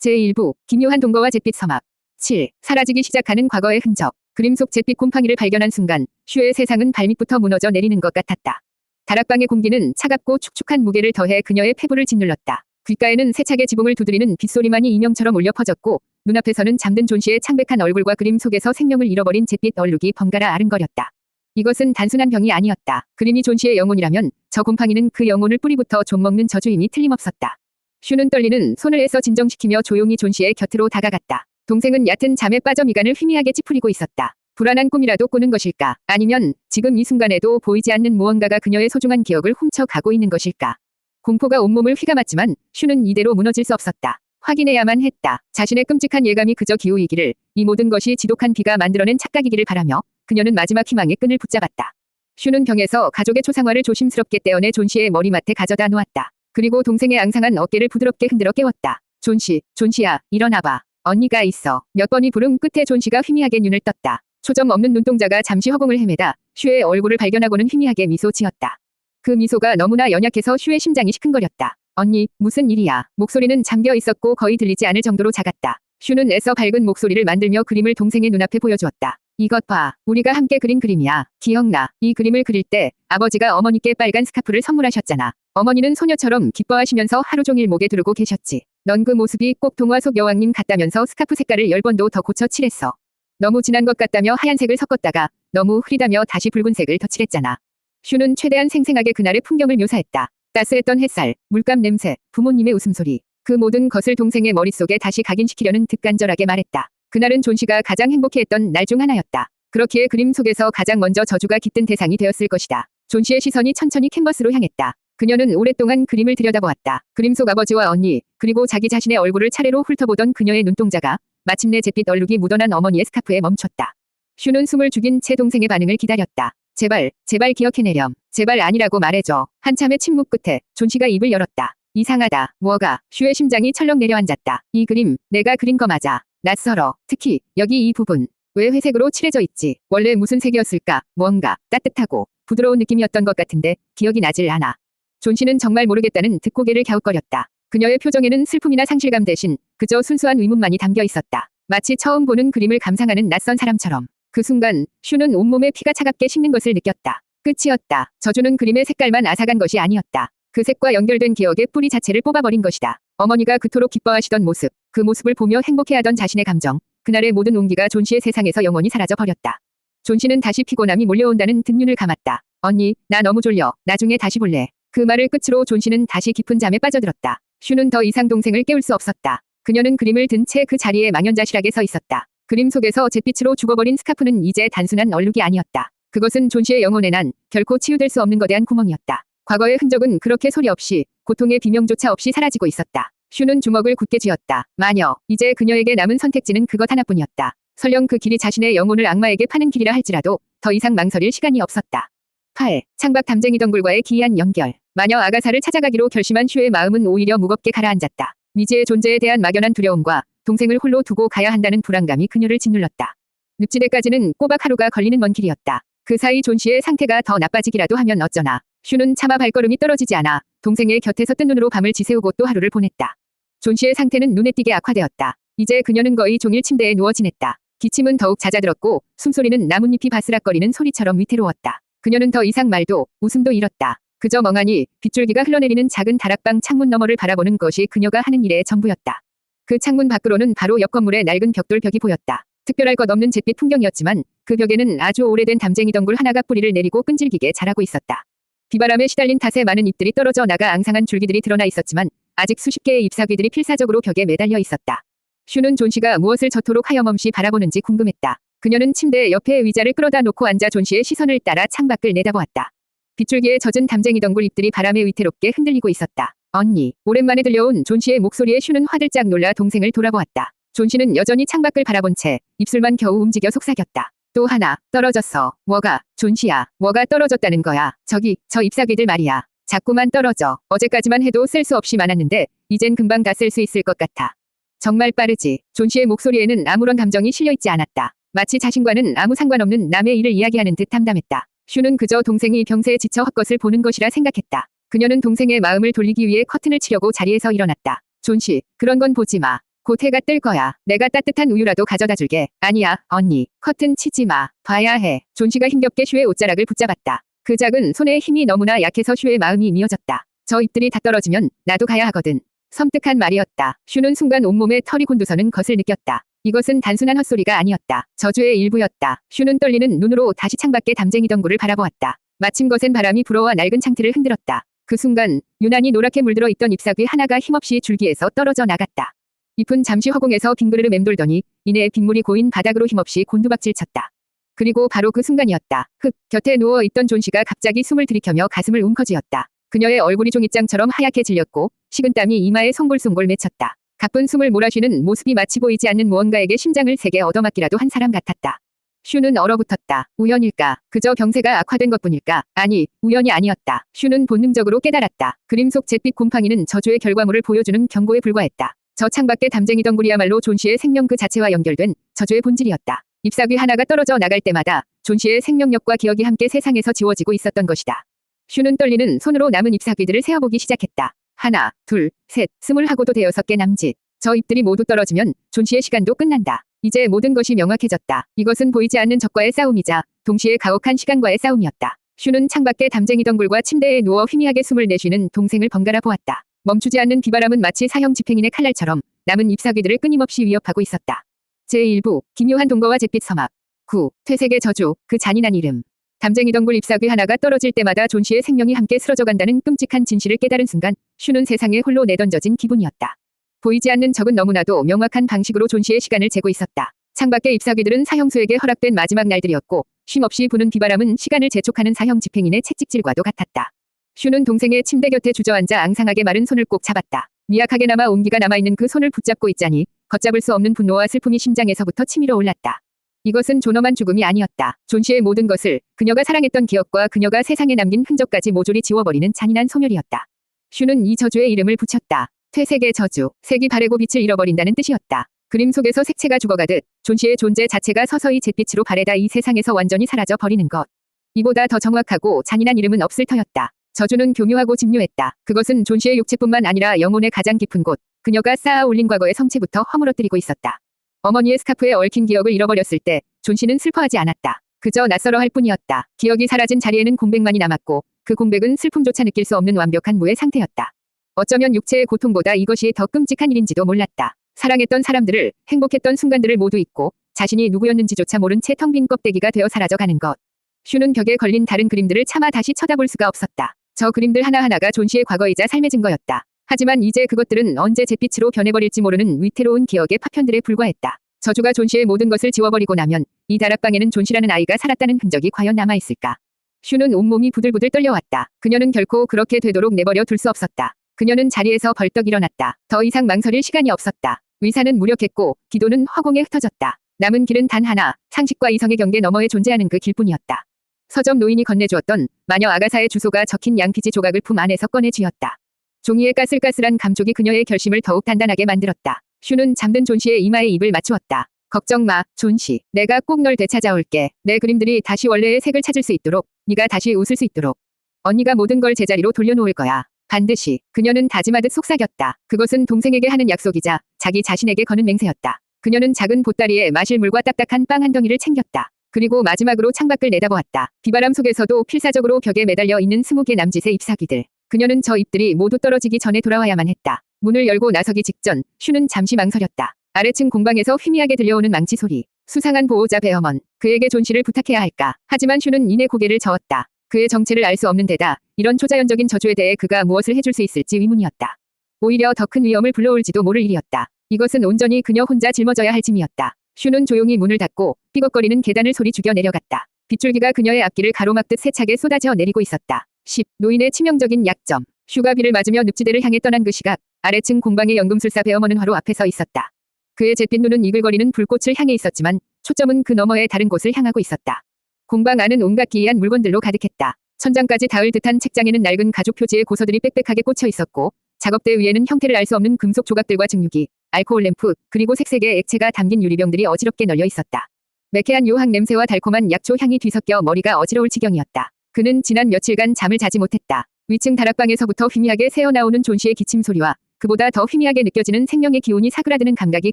제1부 기묘한 동거와 잿빛 서막 7. 사라지기 시작하는 과거의 흔적 그림 속 잿빛 곰팡이를 발견한 순간 슈의 세상은 발밑부터 무너져 내리는 것 같았다. 다락방의 공기는 차갑고 축축한 무게를 더해 그녀의 폐부를 짓눌렀다. 귓가에는 세차게 지붕을 두드리는 빗소리만이 이명처럼 울려 퍼졌고 눈앞에서는 잠든 존 씨의 창백한 얼굴과 그림 속에서 생명을 잃어버린 잿빛 얼룩이 번갈아 아른거렸다. 이것은 단순한 병이 아니었다. 그림이 존 씨의 영혼이라면 저 곰팡이는 그 영혼을 뿌리부터 좀먹는 저주임이 틀림없었다. 슈는 떨리는 손을 애써 진정시키며 조용히 존 씨의 곁으로 다가갔다. 동생은 얕은 잠에 빠져 미간을 희미하게 찌푸리고 있었다. 불안한 꿈이라도 꾸는 것일까? 아니면 지금 이 순간에도 보이지 않는 무언가가 그녀의 소중한 기억을 훔쳐가고 있는 것일까? 공포가 온몸을 휘감았지만 슈는 이대로 무너질 수 없었다. 확인해야만 했다. 자신의 끔찍한 예감이 그저 기우이기를 이 모든 것이 지독한 비가 만들어낸 착각이기를 바라며 그녀는 마지막 희망의 끈을 붙잡았다. 슈는 병에서 가족의 초상화를 조심스럽게 떼어내 존 씨의 머리맡에 가져다 놓았다. 그리고 동생의 앙상한 어깨를 부드럽게 흔들어 깨웠다. 존 씨, 존 씨야, 일어나봐. 언니가 있어. 몇 번이 부름 끝에 존 씨가 희미하게 눈을 떴다. 초점 없는 눈동자가 잠시 허공을 헤매다 슈의 얼굴을 발견하고는 희미하게 미소 지었다. 그 미소가 너무나 연약해서 슈의 심장이 시큰거렸다. 언니, 무슨 일이야? 목소리는 잠겨 있었고 거의 들리지 않을 정도로 작았다. 슈는 애써 밝은 목소리를 만들며 그림을 동생의 눈앞에 보여주었다. 이것 봐. 우리가 함께 그린 그림이야. 기억나. 이 그림을 그릴 때 아버지가 어머니께 빨간 스카프를 선물하셨잖아. 어머니는 소녀처럼 기뻐하시면서 하루 종일 목에 두르고 계셨지. 넌 그 모습이 꼭 동화 속 여왕님 같다면서 스카프 색깔을 열 번도 더 고쳐 칠했어. 너무 진한 것 같다며 하얀색을 섞었다가 너무 흐리다며 다시 붉은색을 덧칠했잖아. 슈는 최대한 생생하게 그날의 풍경을 묘사했다. 따스했던 햇살, 물감 냄새, 부모님의 웃음소리. 그 모든 것을 동생의 머릿속에 다시 각인시키려는 득간절하게 말했다. 그날은 존 씨가 가장 행복해했던 날 중 하나였다. 그렇기에 그림 속에서 가장 먼저 저주가 깃든 대상이 되었을 것이다. 존 씨의 시선이 천천히 캔버스로 향했다. 그녀는 오랫동안 그림을 들여다보았다. 그림 속 아버지와 언니, 그리고 자기 자신의 얼굴을 차례로 훑어보던 그녀의 눈동자가 마침내 잿빛 얼룩이 묻어난 어머니의 스카프에 멈췄다. 슈는 숨을 죽인 채 동생의 반응을 기다렸다. 제발, 제발 기억해내렴. 제발 아니라고 말해줘. 한참의 침묵 끝에 존 씨가 입을 열었다. 이상하다. 뭐가? 슈의 심장이 철렁 내려앉았다. 이 그림, 내가 그린 거 맞아. 낯설어. 특히, 여기 이 부분. 왜 회색으로 칠해져 있지? 원래 무슨 색이었을까? 뭔가, 따뜻하고, 부드러운 느낌이었던 것 같은데, 기억이 나질 않아. 존 씨는 정말 모르겠다는 듯 고개를 갸웃거렸다. 그녀의 표정에는 슬픔이나 상실감 대신 그저 순수한 의문만이 담겨 있었다. 마치 처음 보는 그림을 감상하는 낯선 사람처럼. 그 순간 슈는 온몸에 피가 차갑게 식는 것을 느꼈다. 끝이었다. 저주는 그림의 색깔만 아삭한 것이 아니었다. 그 색과 연결된 기억의 뿌리 자체를 뽑아버린 것이다. 어머니가 그토록 기뻐하시던 모습, 그 모습을 보며 행복해하던 자신의 감정, 그날의 모든 온기가 존 씨의 세상에서 영원히 사라져 버렸다. 존 씨는 다시 피곤함이 몰려온다는 듯 눈을 감았다. 언니, 나 너무 졸려. 나중에 다시 볼래. 그 말을 끝으로 존 씨는 다시 깊은 잠에 빠져들었다. 슈는 더 이상 동생을 깨울 수 없었다. 그녀는 그림을 든 채 그 자리에 망연자실하게 서 있었다. 그림 속에서 잿빛으로 죽어버린 스카프는 이제 단순한 얼룩이 아니었다. 그것은 존 씨의 영혼에 난 결코 치유될 수 없는 거대한 구멍이었다. 과거의 흔적은 그렇게 소리 없이 고통의 비명조차 없이 사라지고 있었다. 슈는 주먹을 굳게 쥐었다. 마녀, 이제 그녀에게 남은 선택지는 그것 하나뿐이었다. 설령 그 길이 자신의 영혼을 악마에게 파는 길이라 할지라도 더 이상 망설일 시간이 없었다. 8. 창밖 담쟁이 덩굴과의 기이한 연결. 마녀 아가사를 찾아가기로 결심한 슈의 마음은 오히려 무겁게 가라앉았다. 미지의 존재에 대한 막연한 두려움과 동생을 홀로 두고 가야 한다는 불안감이 그녀를 짓눌렀다. 늪지대까지는 꼬박 하루가 걸리는 먼 길이었다. 그 사이 존 씨의 상태가 더 나빠지기라도 하면 어쩌나. 슈는 차마 발걸음이 떨어지지 않아 동생의 곁에서 뜬 눈으로 밤을 지새우고 또 하루를 보냈다. 존 씨의 상태는 눈에 띄게 악화되었다. 이제 그녀는 거의 종일 침대에 누워 지냈다. 기침은 더욱 잦아들었고 숨소리는 나뭇잎이 바스락거리는 소리처럼 위태로웠다. 그녀는 더 이상 말도 웃음도 잃었다. 그저 멍하니 빗줄기가 흘러내리는 작은 다락방 창문 너머를 바라보는 것이 그녀가 하는 일의 전부였다. 그 창문 밖으로는 바로 옆 건물의 낡은 벽돌 벽이 보였다. 특별할 것 없는 잿빛 풍경이었지만 그 벽에는 아주 오래된 담쟁이 덩굴 하나가 뿌리를 내리고 끈질기게 자라고 있었다. 비바람에 시달린 탓에 많은 잎들이 떨어져 나가 앙상한 줄기들이 드러나 있었지만 아직 수십 개의 잎사귀들이 필사적으로 벽에 매달려 있었다. 슈는 존 씨가 무엇을 저토록 하염없이 바라보는지 궁금했다. 그녀는 침대 옆에 의자를 끌어다 놓고 앉아 존 씨의 시선을 따라 창밖을 내다보았다. 빗줄기에 젖은 담쟁이 덩굴 잎들이 바람에 위태롭게 흔들리고 있었다. 언니, 오랜만에 들려온 존 씨의 목소리에 슈는 화들짝 놀라 동생을 돌아보았다. 존 씨는 여전히 창밖을 바라본 채 입술만 겨우 움직여 속삭였다. 또 하나, 떨어졌어. 뭐가, 존 씨야. 뭐가 떨어졌다는 거야. 저기, 저 잎사귀들 말이야. 자꾸만 떨어져. 어제까지만 해도 쓸 수 없이 많았는데, 이젠 금방 다 쓸 수 있을 것 같아. 정말 빠르지. 존 씨의 목소리에는 아무런 감정이 실려 있지 않았다. 마치 자신과는 아무 상관없는 남의 일을 이야기하는 듯 담담했다. 슈는 그저 동생이 병세에 지쳐 헛것을 보는 것이라 생각했다. 그녀는 동생의 마음을 돌리기 위해 커튼을 치려고 자리에서 일어났다. 존 씨, 그런 건 보지 마. 곧 해가 뜰 거야. 내가 따뜻한 우유라도 가져다 줄게. 아니야, 언니. 커튼 치지 마. 봐야 해. 존 씨가 힘겹게 슈의 옷자락을 붙잡았다. 그 작은 손에 힘이 너무나 약해서 슈의 마음이 미어졌다. 저 입들이 다 떨어지면 나도 가야 하거든. 섬뜩한 말이었다. 슈는 순간 온몸에 털이 곤두서는 것을 느꼈다. 이것은 단순한 헛소리가 아니었다. 저주의 일부였다. 슈는 떨리는 눈으로 다시 창밖에 담쟁이 덩굴을 바라보았다. 마침 거센 바람이 불어와 낡은 창틀을 흔들었다. 그 순간 유난히 노랗게 물들어 있던 잎사귀 하나가 힘없이 줄기에서 떨어져 나갔다. 잎은 잠시 허공에서 빙그르르 맴돌더니 이내 빗물이 고인 바닥으로 힘없이 곤두박질 쳤다. 그리고 바로 그 순간이었다. 흙 곁에 누워 있던 존 씨가 갑자기 숨을 들이켜며 가슴을 웅커쥐었다. 그녀의 얼굴이 종잇장처럼 하얗게 질렸고 식은 땀이 이마에 송골송골 맺혔다. 가쁜 숨을 몰아쉬는 모습이 마치 보이지 않는 무언가에게 심장을 세게 얻어맞기라도 한 사람 같았다. 슈는 얼어붙었다. 우연일까? 그저 병세가 악화된 것뿐일까? 아니, 우연이 아니었다. 슈는 본능적으로 깨달았다. 그림 속 잿빛 곰팡이는 저주의 결과물을 보여주는 경고에 불과했다. 저 창밖의 담쟁이 덩굴이야말로 존 씨의 생명 그 자체와 연결된 저주의 본질이었다. 잎사귀 하나가 떨어져 나갈 때마다 존 씨의 생명력과 기억이 함께 세상에서 지워지고 있었던 것이다. 슈는 떨리는 손으로 남은 잎사귀들을 세어보기 시작했다. 하나, 둘, 셋, 스물 하고도 되어섯 개 남짓. 저 잎들이 모두 떨어지면 존 씨의 시간도 끝난다. 이제 모든 것이 명확해졌다. 이것은 보이지 않는 적과의 싸움이자 동시에 가혹한 시간과의 싸움이었다. 슈는 창밖의 담쟁이 덩굴과 침대에 누워 희미하게 숨을 내쉬는 동생을 번갈아 보았다. 멈추지 않는 비바람은 마치 사형 집행인의 칼날처럼 남은 잎사귀들을 끊임없이 위협하고 있었다. 제1부 기묘한 동거와 잿빛 서막 9. 퇴색의 저주 그 잔인한 이름 담쟁이 덩굴 잎사귀 하나가 떨어질 때마다 존 씨의 생명이 함께 쓰러져 간다는 끔찍한 진실을 깨달은 순간 슈는 세상에 홀로 내던져진 기분이었다. 보이지 않는 적은 너무나도 명확한 방식으로 존 씨의 시간을 재고 있었다. 창밖의 잎사귀들은 사형수에게 허락된 마지막 날들이었고 쉼없이 부는 비바람은 시간을 재촉하는 사형 집행인의 채찍질과도 같았다. 슈는 동생의 침대 곁에 주저앉아 앙상하게 마른 손을 꼭 잡았다. 미약하게나마 온기가 남아있는 그 손을 붙잡고 있자니 걷잡을 수 없는 분노와 슬픔이 심장에서부터 치밀어 올랐다. 이것은 존엄한 죽음이 아니었다. 존 씨의 모든 것을 그녀가 사랑했던 기억과 그녀가 세상에 남긴 흔적까지 모조리 지워버리는 잔인한 소멸이었다. 슈는 이 저주의 이름을 붙였다. 퇴색의 저주, 색이 바래고 빛을 잃어버린다는 뜻이었다. 그림 속에서 색채가 죽어가듯 존 씨의 존재 자체가 서서히 잿빛으로 바래다 이 세상에서 완전히 사라져 버리는 것. 이보다 더 정확하고 잔인한 이름은 없을 터였다. 저주는 교묘하고 집요했다. 그것은 존 씨의 육체뿐만 아니라 영혼의 가장 깊은 곳, 그녀가 쌓아 올린 과거의 성체부터 허물어뜨리고 있었다. 어머니의 스카프에 얽힌 기억을 잃어버렸을 때 존 씨는 슬퍼하지 않았다. 그저 낯설어 할 뿐이었다. 기억이 사라진 자리에는 공백만이 남았고 그 공백은 슬픔조차 느낄 수 없는 완벽한 무의 상태였다. 어쩌면 육체의 고통보다 이것이 더 끔찍한 일인지도 몰랐다. 사랑했던 사람들을 행복했던 순간들을 모두 잊고 자신이 누구였는지조차 모른 채 텅 빈 껍데기가 되어 사라져가는 것. 슈는 벽에 걸린 다른 그림들을 차마 다시 쳐다볼 수가 없었다. 저 그림들 하나하나가 존 씨의 과거이자 삶의 증거였다. 하지만 이제 그것들은 언제 잿빛으로 변해버릴지 모르는 위태로운 기억의 파편들에 불과했다. 저주가 존 씨의 모든 것을 지워버리고 나면 이 다락방에는 존 씨라는 아이가 살았다는 흔적이 과연 남아있을까? 슈는 온몸이 부들부들 떨려왔다. 그녀는 결코 그렇게 되도록 내버려 둘 수 없었다. 그녀는 자리에서 벌떡 일어났다. 더 이상 망설일 시간이 없었다. 의사는 무력했고 기도는 허공에 흩어졌다. 남은 길은 단 하나, 상식과 이성의 경계 너머에 존재하는 그 길뿐이었다. 서점 노인이 건네주었던 마녀 아가사의 주소가 적힌 양피지 조각을 품 안에서 꺼내 쥐었다. 종이의 까슬까슬한 감촉이 그녀의 결심을 더욱 단단하게 만들었다. 슈는 잠든 존 씨의 이마에 입을 맞추었다. 걱정 마, 존 씨. 내가 꼭 널 되찾아올게. 내 그림들이 다시 원래의 색을 찾을 수 있도록, 네가 다시 웃을 수 있도록. 언니가 모든 걸 제자리로 돌려놓을 거야. 반드시. 그녀는 다짐하듯 속삭였다. 그것은 동생에게 하는 약속이자 자기 자신에게 거는 맹세였다. 그녀는 작은 보따리에 마실 물과 딱딱한 빵 한 덩이를 챙겼다. 그리고 마지막으로 창밖을 내다보았다. 비바람 속에서도 필사적으로 벽에 매달려 있는 스무 개 남짓의 잎사귀들. 그녀는 저 잎들이 모두 떨어지기 전에 돌아와야만 했다. 문을 열고 나서기 직전 슈는 잠시 망설였다. 아래층 공방에서 희미하게 들려오는 망치 소리. 수상한 보호자 베어먼. 그에게 존 씨를 부탁해야 할까. 하지만 슈는 이내 고개를 저었다. 그의 정체를 알 수 없는 데다 이런 초자연적인 저주에 대해 그가 무엇을 해줄 수 있을지 의문이었다. 오히려 더 큰 위험을 불러올지도 모를 일이었다. 이것은 온전히 그녀 혼자 짊어져야 할 짐이었다. 슈는 조용히 문을 닫고 삐걱거리는 계단을 소리 죽여 내려갔다. 빗줄기가 그녀의 앞길을 가로막듯 세차게 쏟아져 내리고 있었다. 10. 노인의 치명적인 약점. 슈가 비를 맞으며 늪지대를 향해 떠난 그 시각 아래층 공방의 연금술사 베어머는 화로 앞에 서 있었다. 그의 잿빛 눈은 이글거리는 불꽃을 향해 있었지만 초점은 그 너머의 다른 곳을 향하고 있었다. 공방 안은 온갖 기이한 물건들로 가득했다. 천장까지 닿을 듯한 책장에는 낡은 가죽 표지의 고서들이 빽빽하게 꽂혀 있었고 작업대 위에는 형태를 알 수 없는 금속 조각들과 증류기, 알코올 램프, 그리고 색색의 액체가 담긴 유리병들이 어지럽게 널려 있었다. 매캐한 요항 냄새와 달콤한 약초 향이 뒤섞여 머리가 어지러울 지경이었다. 그는 지난 며칠간 잠을 자지 못했다. 위층 다락방에서부터 희미하게 새어나오는 존 씨의 기침 소리와 그보다 더 희미하게 느껴지는 생명의 기운이 사그라드는 감각이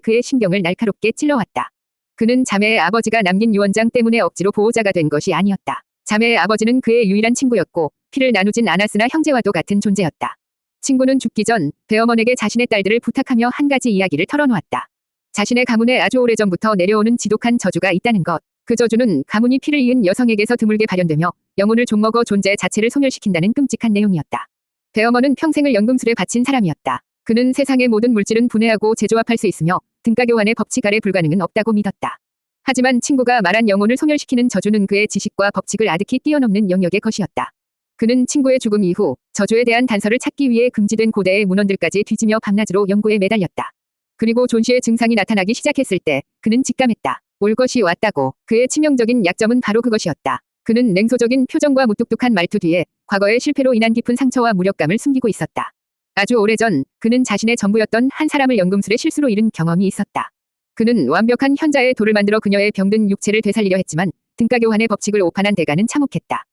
그의 신경을 날카롭게 찔러왔다. 그는 자매의 아버지가 남긴 유언장 때문에 억지로 보호자가 된 것이 아니었다. 자매의 아버지는 그의 유일한 친구였고 피를 나누진 않았으나 형제와도 같은 존재였다. 친구는 죽기 전 배어먼에게 자신의 딸들을 부탁하며 한 가지 이야기를 털어놓았다. 자신의 가문에 아주 오래전부터 내려오는 지독한 저주가 있다는 것. 그 저주는 가문이 피를 이은 여성에게서 드물게 발현되며 영혼을 좀먹어 존재 자체를 소멸시킨다는 끔찍한 내용이었다. 배어먼은 평생을 연금술에 바친 사람이었다. 그는 세상의 모든 물질은 분해하고 재조합할 수 있으며 등가교환의 법칙 아래 불가능은 없다고 믿었다. 하지만 친구가 말한 영혼을 소멸시키는 저주는 그의 지식과 법칙을 아득히 뛰어넘는 영역의 것이었다. 그는 친구의 죽음 이후 저주에 대한 단서를 찾기 위해 금지된 고대의 문헌들까지 뒤지며 밤낮으로 연구에 매달렸다. 그리고 존 씨의 증상이 나타나기 시작했을 때 그는 직감했다. 올 것이 왔다고. 그의 치명적인 약점은 바로 그것이었다. 그는 냉소적인 표정과 무뚝뚝한 말투 뒤에 과거의 실패로 인한 깊은 상처와 무력감을 숨기고 있었다. 아주 오래전 그는 자신의 전부였던 한 사람을 연금술의 실수로 잃은 경험이 있었다. 그는 완벽한 현자의 돌을 만들어 그녀의 병든 육체를 되살리려 했지만 등가 교환의 법칙을 오판한 대가는 참혹했다.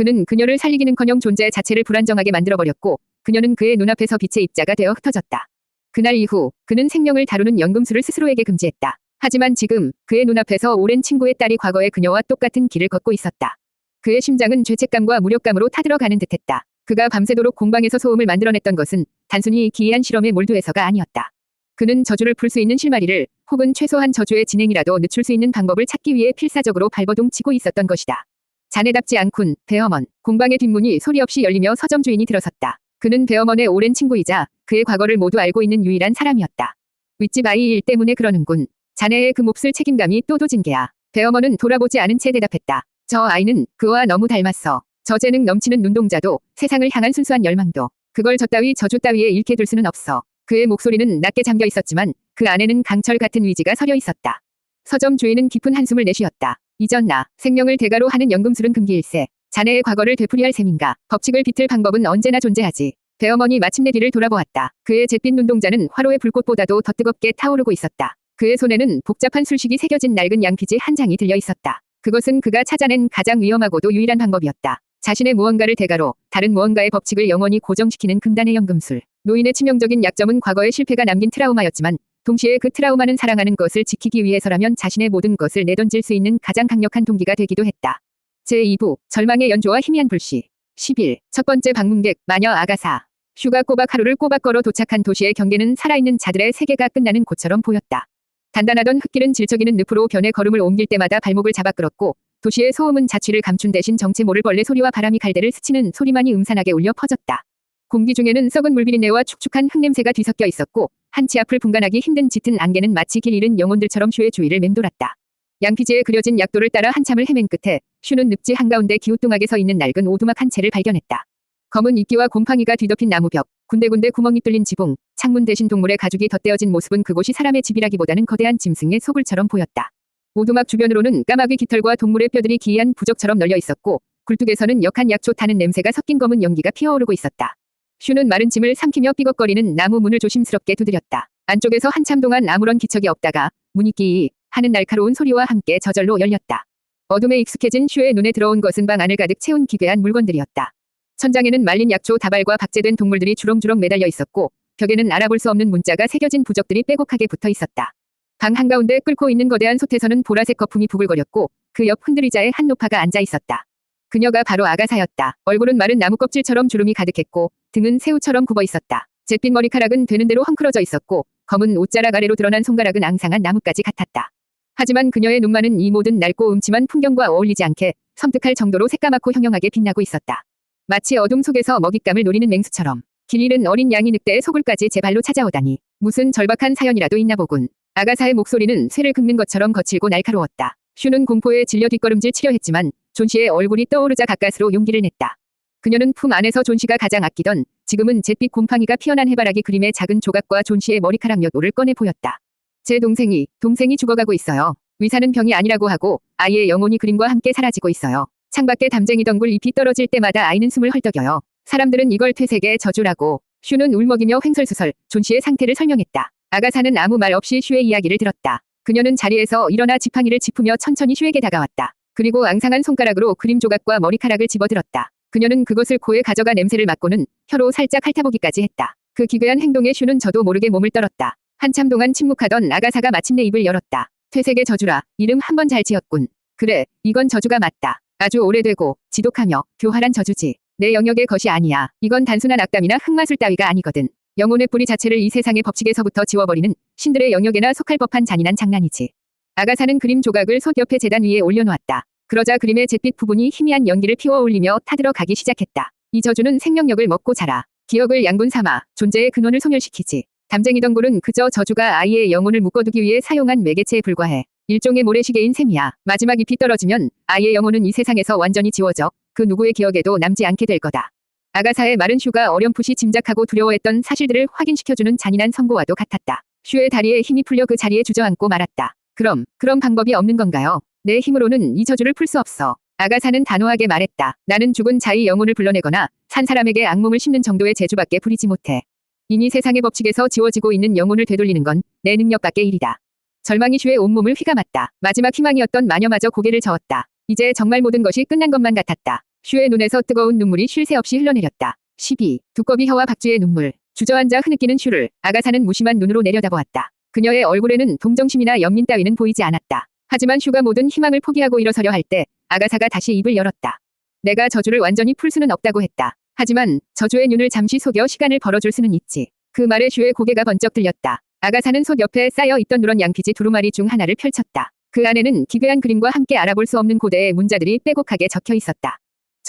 그는 그녀를 살리기는커녕 존재 자체를 불안정하게 만들어버렸고 그녀는 그의 눈앞에서 빛의 입자가 되어 흩어졌다. 그날 이후 그는 생명을 다루는 연금술을 스스로에게 금지했다. 하지만 지금 그의 눈앞에서 오랜 친구의 딸이 과거의 그녀와 똑같은 길을 걷고 있었다. 그의 심장은 죄책감과 무력감으로 타들어가는 듯했다. 그가 밤새도록 공방에서 소음을 만들어냈던 것은 단순히 기이한 실험에 몰두해서가 아니었다. 그는 저주를 풀 수 있는 실마리를 혹은 최소한 저주의 진행이라도 늦출 수 있는 방법을 찾기 위해 필사적으로 발버둥 치고 있었던 것이다. 자네답지 않군, 배어먼. 공방의 뒷문이 소리 없이 열리며 서점 주인이 들어섰다. 그는 배어먼의 오랜 친구이자 그의 과거를 모두 알고 있는 유일한 사람이었다. 윗집 아이 일 때문에 그러는군. 자네의 그 몹쓸 책임감이 또 도진 게야. 배어먼은 돌아보지 않은 채 대답했다. 저 아이는 그와 너무 닮았어. 저 재능 넘치는 눈동자도 세상을 향한 순수한 열망도 그걸 저 따위 저주 따위에 잃게 둘 수는 없어. 그의 목소리는 낮게 잠겨 있었지만 그 안에는 강철 같은 위지가 서려 있었다. 서점 주인은 깊은 한숨을 내쉬었다. 이전 나 생명을 대가로 하는 연금술은 금기일세. 자네의 과거를 되풀이할 셈인가. 법칙을 비틀 방법은 언제나 존재하지. 배어머니 마침내 뒤를 돌아보았다. 그의 잿빛 눈동자는 화로의 불꽃보다도 더 뜨겁게 타오르고 있었다. 그의 손에는 복잡한 술식이 새겨진 낡은 양피지 한 장이 들려 있었다. 그것은 그가 찾아낸 가장 위험하고도 유일한 방법이었다. 자신의 무언가를 대가로 다른 무언가의 법칙을 영원히 고정시키는 금단의 연금술. 노인의 치명적인 약점은 과거의 실패가 남긴 트라우마였지만 동시에 그 트라우마는 사랑하는 것을 지키기 위해서라면 자신의 모든 것을 내던질 수 있는 가장 강력한 동기가 되기도 했다. 제2부 절망의 연조와 희미한 불씨 10일 첫 번째 방문객 마녀 아가사 휴가 꼬박 하루를 꼬박 걸어 도착한 도시의 경계는 살아있는 자들의 세계가 끝나는 곳처럼 보였다. 단단하던 흙길은 질척이는 늪으로 변해 걸음을 옮길 때마다 발목을 잡아 끌었고 도시의 소음은 자취를 감춘 대신 정체 모를 벌레 소리와 바람이 갈대를 스치는 소리만이 음산하게 울려 퍼졌다. 공기 중에는 썩은 물비린내와 축축한 흙냄새가 뒤섞여 있었고 한치 앞을 분간하기 힘든 짙은 안개는 마치 길 잃은 영혼들처럼 슈의 주위를 맴돌았다. 양피지에 그려진 약도를 따라 한참을 헤맨 끝에 슈는 늪지 한가운데 기우뚱하게 서 있는 낡은 오두막 한 채를 발견했다. 검은 이끼와 곰팡이가 뒤덮인 나무벽, 군데군데 구멍이 뚫린 지붕, 창문 대신 동물의 가죽이 덧대어진 모습은 그곳이 사람의 집이라기보다는 거대한 짐승의 소굴처럼 보였다. 오두막 주변으로는 까마귀 깃털과 동물의 뼈들이 기이한 부적처럼 널려 있었고 굴뚝에서는 역한 약초 타는 냄새가 섞인 검은 연기가 피어오르고 있었다. 슈는 마른 짐을 삼키며 삐걱거리는 나무 문을 조심스럽게 두드렸다. 안쪽에서 한참 동안 아무런 기척이 없다가 문이 끼이 하는 날카로운 소리와 함께 저절로 열렸다. 어둠에 익숙해진 슈의 눈에 들어온 것은 방 안을 가득 채운 기괴한 물건들이었다. 천장에는 말린 약초 다발과 박제된 동물들이 주렁주렁 매달려 있었고 벽에는 알아볼 수 없는 문자가 새겨진 부적들이 빼곡하게 붙어 있었다. 방 한가운데 끓고 있는 거대한 솥에서는 보라색 거품이 부글거렸고 그 옆 흔들의자에 한 노파가 앉아 있었다. 그녀가 바로 아가사였다. 얼굴은 마른 나무 껍질처럼 주름이 가득했고 등은 새우처럼 굽어 있었다. 잿빛 머리카락은 되는 대로 헝클어져 있었고 검은 옷자락 아래로 드러난 손가락은 앙상한 나뭇가지 같았다. 하지만 그녀의 눈만은 이 모든 낡고 음침한 풍경과 어울리지 않게 섬뜩할 정도로 새까맣고 형형하게 빛나고 있었다. 마치 어둠 속에서 먹잇감을 노리는 맹수처럼 길 잃은 어린 양이 늑대의 속을까지 제 발로 찾아오다니 무슨 절박한 사연이라도 있나 보군. 아가사의 목소리는 쇠를 긁는 것처럼 거칠고 날카로웠다. 슈는 공포에 질려 뒷걸음질 치려 했지만 존 씨의 얼굴이 떠오르자 가까스로 용기를 냈다. 그녀는 품 안에서 존 씨가 가장 아끼던 지금은 잿빛 곰팡이가 피어난 해바라기 그림의 작은 조각과 존 씨의 머리카락 몇 올을 꺼내 보였다. 제 동생이 동생이 죽어가고 있어요. 위사는 병이 아니라고 하고 아이의 영혼이 그림과 함께 사라지고 있어요. 창밖에 담쟁이 덩굴 잎이 떨어질 때마다 아이는 숨을 헐떡여요. 사람들은 이걸 퇴색의 저주라고 슈는 울먹이며 횡설수설 존 씨의 상태를 설명했다. 아가사는 아무 말 없이 슈의 이야기를 들었다. 그녀는 자리에서 일어나 지팡이를 짚으며 천천히 슈에게 다가왔다. 그리고 앙상한 손가락으로 그림 조각과 머리카락을 집어들었다. 그녀는 그것을 코에 가져가 냄새를 맡고는 혀로 살짝 핥아보기까지 했다. 그 기괴한 행동에 슈는 저도 모르게 몸을 떨었다. 한참 동안 침묵하던 아가사가 마침내 입을 열었다. 퇴색의 저주라, 이름 한 번 잘 지었군. 그래, 이건 저주가 맞다. 아주 오래되고, 지독하며, 교활한 저주지. 내 영역의 것이 아니야. 이건 단순한 악담이나 흑마술 따위가 아니거든. 영혼의 뿌리 자체를 이 세상의 법칙에서부터 지워버리는 신들의 영역에나 속할 법한 잔인한 장난이지. 아가사는 그림 조각을 솥 옆에 재단 위에 올려놓았다. 그러자 그림의 잿빛 부분이 희미한 연기를 피워 올리며 타들어 가기 시작했다. 이 저주는 생명력을 먹고 자라. 기억을 양분 삼아 존재의 근원을 소멸시키지. 담쟁이던 골은 그저 저주가 아이의 영혼을 묶어두기 위해 사용한 매개체에 불과해. 일종의 모래시계인 셈이야. 마지막 잎이 떨어지면 아이의 영혼은 이 세상에서 완전히 지워져 그 누구의 기억에도 남지 않게 될 거다. 아가사의 마른 슈가 어렴풋이 짐작하고 두려워했던 사실들을 확인시켜주는 잔인한 선고와도 같았다. 슈의 다리에 힘이 풀려 그 자리에 주저앉고 말았다. 그럼, 그런 방법이 없는 건가요? 내 힘으로는 이 저주를 풀 수 없어. 아가사는 단호하게 말했다. 나는 죽은 자의 영혼을 불러내거나 산 사람에게 악몽을 심는 정도의 재주밖에 부리지 못해. 이미 세상의 법칙에서 지워지고 있는 영혼을 되돌리는 건 내 능력밖의 일이다. 절망이 슈의 온몸을 휘감았다. 마지막 희망이었던 마녀마저 고개를 저었다. 이제 정말 모든 것이 끝난 것만 같았다. 슈의 눈에서 뜨거운 눈물이 쉴 새 없이 흘러내렸다. 12. 두꺼비 혀와 박쥐의 눈물. 주저앉아 흐느끼는 슈를 아가사는 무심한 눈으로 내려다보았다. 그녀의 얼굴에는 동정심이나 연민 따위는 보이지 않았다. 하지만 슈가 모든 희망을 포기하고 일어서려 할 때 아가사가 다시 입을 열었다. 내가 저주를 완전히 풀 수는 없다고 했다. 하지만 저주의 눈을 잠시 속여 시간을 벌어줄 수는 있지. 그 말에 슈의 고개가 번쩍 들렸다. 아가사는 솥 옆에 쌓여 있던 누런 양피지 두루마리 중 하나를 펼쳤다. 그 안에는 기괴한 그림과 함께 알아볼 수 없는 고대의 문자들이 빼곡하게 적혀 있었다.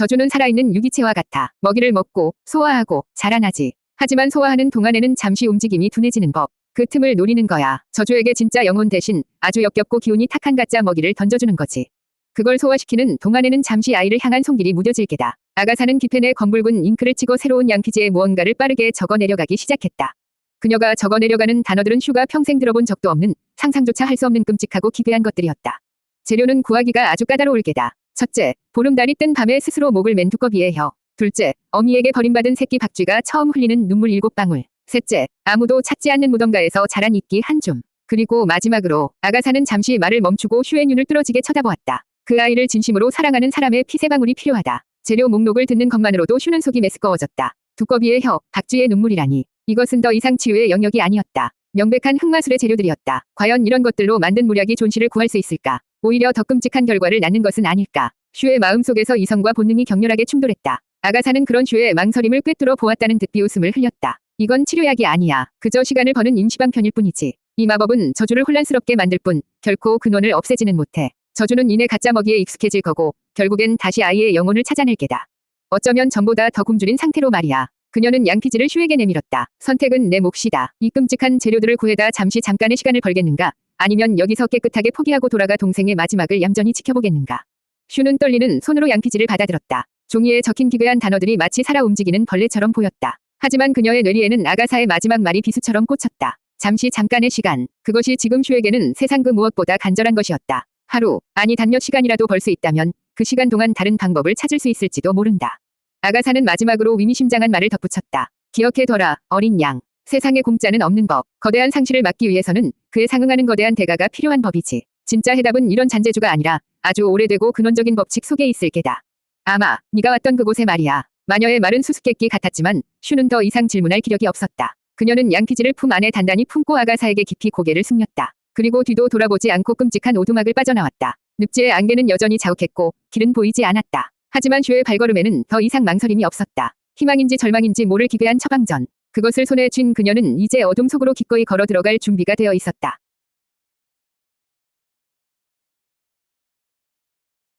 저주는 살아있는 유기체와 같아 먹이를 먹고 소화하고 자라나지. 하지만 소화하는 동안에는 잠시 움직임이 둔해지는 법. 그 틈을 노리는 거야. 저주에게 진짜 영혼 대신 아주 역겹고 기운이 탁한 가짜 먹이를 던져주는 거지. 그걸 소화시키는 동안에는 잠시 아이를 향한 손길이 무뎌질 게다. 아가사는 기펜에 검붉은 잉크를 치고 새로운 양피지에 무언가를 빠르게 적어 내려가기 시작했다. 그녀가 적어 내려가는 단어들은 슈가 평생 들어본 적도 없는 상상조차 할 수 없는 끔찍하고 기괴한 것들이었다. 재료는 구하기가 아주 까다로울 게다. 첫째, 보름달이 뜬 밤에 스스로 목을 맨 두꺼비의 혀. 둘째, 어미에게 버림받은 새끼 박쥐가 처음 흘리는 눈물 일곱 방울. 셋째, 아무도 찾지 않는 무덤가에서 자란 이끼 한 줌. 그리고 마지막으로 아가사는 잠시 말을 멈추고 눈을 뚫어지게 쳐다보았다. 그 아이를 진심으로 사랑하는 사람의 피 세 방울이 필요하다. 재료 목록을 듣는 것만으로도 슈는 속이 메스꺼워졌다. 두꺼비의 혀, 박쥐의 눈물이라니. 이것은 더 이상 치유의 영역이 아니었다. 명백한 흑마술의 재료들이었다. 과연 이런 것들로 만든 무략이 존시를 구할 수 있을까? 오히려 더 끔찍한 결과를 낳는 것은 아닐까? 슈의 마음속에서 이성과 본능이 격렬하게 충돌했다. 아가사는 그런 슈의 망설임을 꿰뚫어 보았다는 듯 비웃음을 흘렸다. 이건 치료약이 아니야. 그저 시간을 버는 임시방편일 뿐이지. 이 마법은 저주를 혼란스럽게 만들 뿐 결코 근원을 없애지는 못해. 저주는 이내 가짜 먹이에 익숙해질 거고 결국엔 다시 아이의 영혼을 찾아낼 게다. 어쩌면 전보다 더 굶주린 상태로 말이야. 그녀는 양피지를 슈에게 내밀었다. 선택은 내 몫이다. 이 끔찍한 재료들을 구해다 잠시 잠깐의 시간을 벌겠는가? 아니면 여기서 깨끗하게 포기하고 돌아가 동생의 마지막을 얌전히 지켜보겠는가? 슈는 떨리는 손으로 양피지를 받아들었다. 종이에 적힌 기괴한 단어들이 마치 살아 움직이는 벌레처럼 보였다. 하지만 그녀의 뇌리에는 아가사의 마지막 말이 비수처럼 꽂혔다. 잠시 잠깐의 시간. 그것이 지금 슈에게는 세상 그 무엇보다 간절한 것이었다. 하루, 아니 단 몇 시간이라도 벌 수 있다면 그 시간 동안 다른 방법을 찾을 수 있을지도 모른다. 아가사는 마지막으로 위미심장한 말을 덧붙였다. 기억해둬라, 어린 양. 세상에 공짜는 없는 법. 거대한 상실을 막기 위해서는 그에 상응하는 거대한 대가가 필요한 법이지. 진짜 해답은 이런 잔재주가 아니라 아주 오래되고 근원적인 법칙 속에 있을 게다. 아마 네가 왔던 그곳에 말이야. 마녀의 말은 수수께끼 같았지만 슈는 더 이상 질문할 기력이 없었다. 그녀는 양피지를 품 안에 단단히 품고 아가사에게 깊이 고개를 숙였다. 그리고 뒤도 돌아보지 않고 끔찍한 오두막을 빠져나왔다. 늪지의 안개는 여전히 자욱했고 길은 보이지 않았다. 하지만 슈의 발걸음에는 더 이상 망설임이 없었다. 희망인지 절망인지 모를 기괴한 처방전. 그것을 손에 쥔 그녀는 이제 어둠 속으로 기꺼이 걸어 들어갈 준비가 되어 있었다.